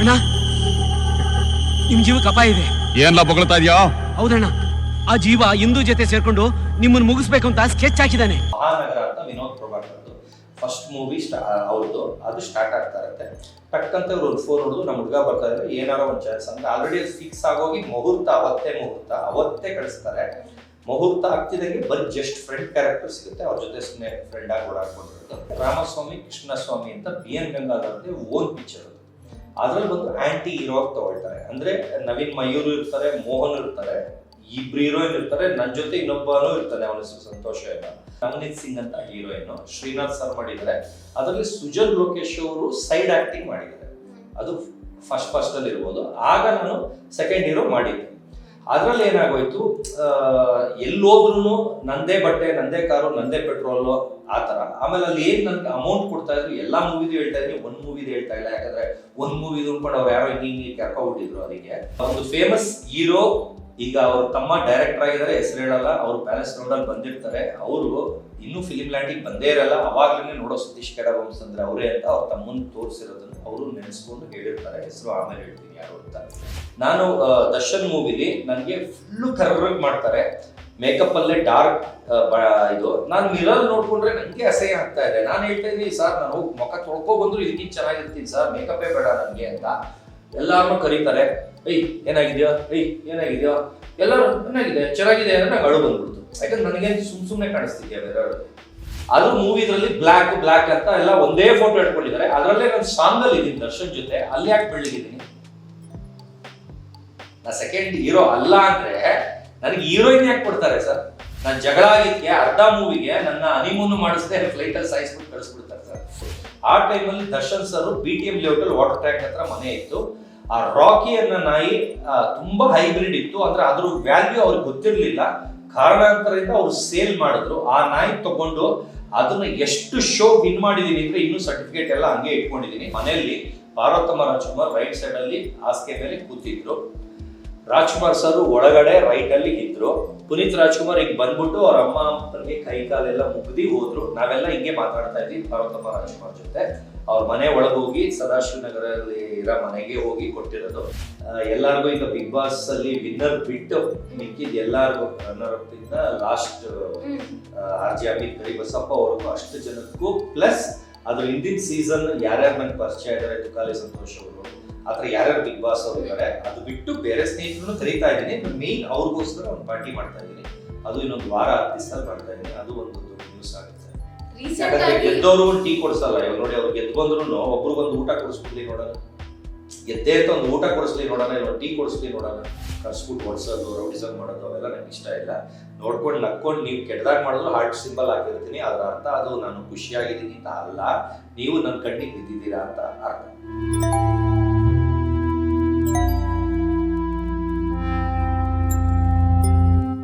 ಅಣ್ಣ ನಿಮ್ ಜೀವಕ್ಕೆ ಅಪಾಯ ಇದೆ. ಏನ್ಲ ಬೊಗಳ್ತಾ ಇದೆಯೋ? ಹೌದಣ್ಣ ಆ ಜೀವ ಹಿಂದೂ ಜೊತೆ ಸೇರ್ಕೊಂಡು ನಿಮ್ಮನ್ನು ಮುಗಿಸ್ಬೇಕು ಅಂತ ಸ್ಕೆಚ್ ಹಾಕಿದಾನೆ ಮಹಾನಗರ ಅಂತ ವಿನೋದ್ ಪ್ರಭಾಕರ್ದು ಫಸ್ಟ್ ಮೂವಿ ಸ್ಟಾ ಅವ್ರದ್ದು. ಅದು ಸ್ಟಾರ್ಟ್ ಆಗ್ತಾ ಇರುತ್ತೆ. ಟಕ್ಕಂತ ಇವ್ರು ಒಂದು ಫೋನ್ ಹೊಡೆದು ನಮ್ಮ ಹುಡುಗ ಬರ್ತಾ ಇದ್ರೆ ಏನಾರೋ ಒಂದು ಚಾನ್ಸ್ ಅಂದ್ರೆ ಆಲ್ರೆಡಿ ಫಿಕ್ಸ್ ಆಗೋಗಿ ಮುಹೂರ್ತ ಅವತ್ತೇ ಮುಹೂರ್ತ ಅವತ್ತೇ ಕಳಿಸ್ತಾರೆ. ಮುಹೂರ್ತ ಆಗ್ತಿದಂಗೆ ಬರೀ ಜಸ್ಟ್ ಫ್ರೆಂಡ್ ಕ್ಯಾರೆಕ್ಟರ್ ಸಿಗುತ್ತೆ. ಅವ್ರ ಜೊತೆ ಸುಮ್ಮನೆ ಫ್ರೆಂಡ್ ಆಗಿ ಓಡಾಡ್ಕೊಂಡಿರೋದು. ರಾಮಸ್ವಾಮಿ ಕೃಷ್ಣಸ್ವಾಮಿ ಅಂತ B N Gangadhar own picture ಅದ್ರಲ್ಲಿ ಬಂದು ಆಂಟಿ ಹೀರೋ ತಗೊಳ್ತಾರೆ. ಅಂದ್ರೆ ನವೀನ್ ಮಯೂರ್ ಇರ್ತಾರೆ, ಮೋಹನ್ ಇರ್ತಾರೆ, ಇಬ್ರು ಹೀರೋಯಿನ್ ಇರ್ತಾರೆ ನನ್ನ ಜೊತೆ ಇನ್ನೊಬ್ಬನೂ ಇರ್ತಾನೆ, ಅವನ ಹೆಸರು ಸಂತೋಷ ಎಲ್ಲ ನವನೀತ್ ಸಿಂಗ್ ಅಂತ ಹೀರೋಯಿನ್ ಶ್ರೀನಾಥ್ ಸರ್ ಮಾಡಿದ್ದಾರೆ. ಅದರಲ್ಲಿ ಸುಜಲ್ ಲೋಕೇಶ್ ಅವರು ಸೈಡ್ ಆಕ್ಟಿಂಗ್ ಮಾಡಿದ್ದಾರೆ. ಅದು ಫಸ್ಟ್ ಫಸ್ಟ್ ಅಲ್ಲಿ ಇರ್ಬೋದು. ಆಗ ನಾನು ಸೆಕೆಂಡ್ ಹೀರೋ ಮಾಡಿದ್ದೆ. ಅದ್ರಲ್ಲಿ ಏನಾಗೋಯ್ತು? ಎಲ್ಲೋದ್ರೂ ನಂದೇ ಬಟ್ಟೆ, ನಂದೇ ಕಾರು, ನಂದೇ ಪೆಟ್ರೋಲು ಆ ಥರ. ಆಮೇಲೆ ಅಲ್ಲಿ ಏನು ಅಮೌಂಟ್ ಕೊಡ್ತಾ ಇದ್ರು? ಎಲ್ಲಾ ಮೂವಿದು ಹೇಳ್ತಾ ಇದ್ವಿ ಒಂದ್ ಮೂವಿದು ಹೇಳ್ತಾ ಇಲ್ಲ. ಯಾಕಂದ್ರೆ ಒಂದು ಮೂವಿ ಉಳ್ಕೊಂಡು ಅವ್ರು ಯಾರೋ ಹಿಂಗೆ ಹಿಂಗೆ ಕರ್ಕೊಬಿಟ್ಟಿದ್ರು ಅವರಿಗೆ. ಒಂದು ಫೇಮಸ್ ಹೀರೋ ಈಗ ಅವ್ರ ತಮ್ಮ ಡೈರೆಕ್ಟರ್ ಆಗಿದ್ದಾರೆ. ಹೆಸರು ಹೇಳಲ್ಲ. ಅವ್ರು ಪ್ಯಾಲೇಸ್ ರೋಡಲ್ಲಿ ಬಂದಿರ್ತಾರೆ. ಅವರು ಇನ್ನೂ ಫಿಲಿಮ್ ಲ್ಯಾಂಡಿಗೆ ಬಂದೇ ಇರಲ್ಲ. ಅವಾಗ್ಲೇ ನೋಡೋ ಸತೀಶ್ ಕೆಡವಂಸ್ ಅಂದ್ರೆ ಅವರೇ ಅಂತ ಅವ್ರ ತಮ್ಮನ್ ತೋರಿಸಿರೋದನ್ನ ಅವರು ನೆನೆಸ್ಕೊಂಡು ಹೇಳಿರ್ತಾರೆ, ಹೆಸರು ಆಮೇಲೆ ಹೇಳ್ತೀನಿ ಯಾರು ಅಂತ. ನಾನು ದರ್ಶನ್ ಮೂವಿಲಿ ನನಗೆ ಫುಲ್ಲು ಕರ್ರಗ್ ಮಾಡ್ತಾರೆ. ಮೇಕಪ್ ಅಲ್ಲೇ ಡಾರ್ಕ್ ಇದು. ನಾನು ಮಿರರ್ ನೋಡ್ಕೊಂಡ್ರೆ ನನಗೆ ಅಸಹ್ಯ ಆಗ್ತಾ ಇದೆ. ನಾನು ಹೇಳ್ತಾ ಇದ್ದೀನಿ, ಸರ್, ನಾನು ಹೋಗಿ ಮುಖ ತೊಳ್ಕೊ ಬಂದ್ರು ಇದಕ್ಕಿಂತ ಚೆನ್ನಾಗಿರ್ತೀನಿ ಸರ್ ಮೇಕಪ್ಪೇ ಬೇಡ ನನಗೆ ಅಂತ. ಎಲ್ಲಾರನ್ನೂ ಕರೀತಾರೆ, ಏಯ್, ಏನಾಗಿದೆಯೋ? ಏಯ್, ಏನಾಗಿದೆಯೋ? ಎಲ್ಲರೂ, ಏನಾಗಿದೆ? ಚೆನ್ನಾಗಿದೆ? ಅಂದ್ರೆ ನಂಗೆ ಅಳು ಬಂದ್ಬಿಡ್ತು. ಯಾಕಂದ್ರೆ ನನಗೆ ಸುಮ್ ಸುಮ್ಮನೆ ಕಾಣಿಸ್ತಿದ್ಯಾ ಮಿರರ್ ಅದು ಮೂವಿದ್ರಲ್ಲಿ ಬ್ಲ್ಯಾಕ್ ಬ್ಲ್ಯಾಕ್ ಅಂತ ಎಲ್ಲ ಒಂದೇ ಫೋಟೋ ಇಟ್ಕೊಂಡಿದ್ದಾರೆ ಅದರಲ್ಲೇ ನಾನು ಸಾಂಗ್ ಅಲ್ಲಿ ಇದ್ದೀನಿ ದರ್ಶನ್ ಜೊತೆ. ಅಲ್ಲಿ ಯಾಕೆ ಬೆಳಗಿದ್ದೀನಿ ನಾ ಸೆಕೆಂಡ್ ಹೀರೋ ಅಲ್ಲ ಅಂದ್ರೆ ನನಗೆ ಹೀರೋಯಿನ್ ಯಾಕೆ ಕೊಡ್ತಾರೆ ಸರ್? ನಾನು ಜಗಳ ಆಗಿದ್ಕೆ, ಅರ್ಧ ಮೂವಿಗೆ ನನ್ನ ಅನಿಮೂನ್ ಮಾಡಿಸದೆ ಫ್ಲೈಟ್ ಅಲ್ಲಿ ಸಾಯಿಸ್ಬಿಟ್ಟು ಕಳಿಸ್ಬಿಡ್ತಾರೆ ಸರ್. ಆ ಟೈಮಲ್ಲಿ Darshan sir B T M ಲೇಔಟಲ್ಲಿ water tank ಹತ್ರ ಮನೆ ಇತ್ತು. ಆ ರಾಕಿ ಅನ್ನೋ ನಾಯಿ ತುಂಬಾ ಹೈಬ್ರಿಡ್ ಇತ್ತು. ಅಂದ್ರೆ ಅದ್ರ ವ್ಯಾಲ್ಯೂ ಅವ್ರಿಗೆ ಗೊತ್ತಿರಲಿಲ್ಲ. ಕಾರಣಾಂತರದಿಂದ ಅವ್ರು ಸೇಲ್ ಮಾಡಿದ್ರು. ಆ ನಾಯಿ ತಗೊಂಡು ಅದನ್ನ ಎಷ್ಟು ಶೋ ವಿನ್ ಮಾಡಿದೀನಿ ಅಂದ್ರೆ ಇನ್ನೂ ಸರ್ಟಿಫಿಕೇಟ್ ಎಲ್ಲ ಹಂಗೆ ಇಟ್ಕೊಂಡಿದ್ದೀನಿ ಮನೆಯಲ್ಲಿ ಪಾರ್ವತಮ್ಮ ರಾಜ್ಕುಮಾರ್ ರೈಟ್ ಸೈಡ್ ಅಲ್ಲಿ ಹಾಸಿಗೆ ಮೇಲೆ ಕೂತಿದ್ರು. ರಾಜ್ಕುಮಾರ್ ಸರ್ ಒಳಗಡೆ ರೈಟ್ ಅಲ್ಲಿ ಇದ್ರು. ಪುನೀತ್ ರಾಜ್ಕುಮಾರ್ ಈಗ ಬಂದ್ಬಿಟ್ಟು ಅವ್ರ ಅಮ್ಮ ಅಪ್ಪನಿಗೆ ಕೈ ಕಾಲೆಲ್ಲ ಮುಗ್ದಿ ಹೋದ್ರು. ನಾವೆಲ್ಲ ಹಿಂಗೆ ಮಾತಾಡ್ತಾ ಇದ್ವಿ ಪಾರ್ವತಮ್ಮ ರಾಜ್ಕುಮಾರ್ ಜೊತೆ. ಅವ್ರ ಮನೆ ಒಳಗೆ ಹೋಗಿ ಸದಾಶಿವ ನಗರಲ್ಲಿ ಇರೋ ಮನೆಗೆ ಹೋಗಿ ಕೊಟ್ಟಿರೋದು. ಎಲ್ಲಾರ್ಗು ಈಗ ಬಿಗ್ ಬಾಸ್ ಅಲ್ಲಿ ವಿನ್ನರ್ ಬಿಟ್ಟು ಮಿಕ್ಕಿದ್ ಎಲ್ಲಾರ್ಗು runner up last R G Amit Kari Basappa ಅವ್ರಿಗೂ ಅಷ್ಟು ಜನಕ್ಕೂ ಪ್ಲಸ್ ಅದ್ರ ಹಿಂದಿನ ಸೀಸನ್ ಯಾರ್ಯಾರ ನಂಗೆ ಪರಿಚಯ ಇದ್ದಾರೆ ತುಕಾಲಿ ಸಂತೋಷ್ ಅವರು. ಆತರ ಯಾರ್ಯಾರು ಬಿಗ್ ಬಾಸ್ ಅವರು ಇದ್ದಾರೆ ಅದು ಬಿಟ್ಟು ಬೇರೆ ಸ್ನೇಹಿತರು ಕರೀತಾ ಇದ್ದೀನಿ ಮೇನ್ ಅವ್ರಿಗೋಸ್ಕರ ಒಂದು ಪಾರ್ಟಿ ಮಾಡ್ತಾ ಇದ್ದೀನಿ. ಅದು ಇನ್ನೊಂದು ವಾರ ಹತ್ತು ದಿವಸದಲ್ಲಿ ಮಾಡ್ತಾ ಇದ್ದೀನಿ ಅದು ಒಂದು ದೊಡ್ಡ ನ್ಯೂಸ್ ಆಗುತ್ತೆ. ಯಾಕಂದ್ರೆ ಗೆದ್ದವರು ಟೀ ಕೊಡಿಸಲ್ಲ ಇವಾಗ ನೋಡಿ ಅವ್ರು ಗೆದ್ದು ಬಂದ್ರು ಒಬ್ರಿಗೊಂದು ಊಟ ಕೊಡಿಸ್ಬಿಡ್ಲಿ ನೋಡೋಣ. ಗೆದ್ದೇ ಅಂತ ಒಂದು ಊಟ ಕೊಡಿಸ್ಲಿ ನೋಡೋಣ ಇಲ್ಲ ಟೀ ಕೊಡಿಸ್ಲಿ ನೋಡೋಣ. ಕರ್ಸ್ಬಿಟ್ಟು ಹೊಡ್ಸೋದು ರೌಡಿಸಮ್ ಮಾಡೋದು ಅವೆಲ್ಲ ನನಗೆ ಇಷ್ಟ ಇಲ್ಲ. ನೋಡ್ಕೊಂಡು ನಕ್ಕೊಂಡು ನೀವು ಕೆಟ್ಟದಾಗ ಮಾಡಿದ್ರು ಹಾರ್ಟ್ ಸಿಂಬಲ್ ಆಗಿರ್ತೀನಿ ಅದರ ಅರ್ಥ ಅದು ನಾನು ಖುಷಿಯಾಗಿದ್ದೀನಿ ಅಂತ ಅಲ್ಲ ನೀವು ನನ್ನ ಕಣ್ಣಿಗೆ ಬಿದ್ದಿದ್ದೀರಾ ಅಂತ ಅರ್ಥ.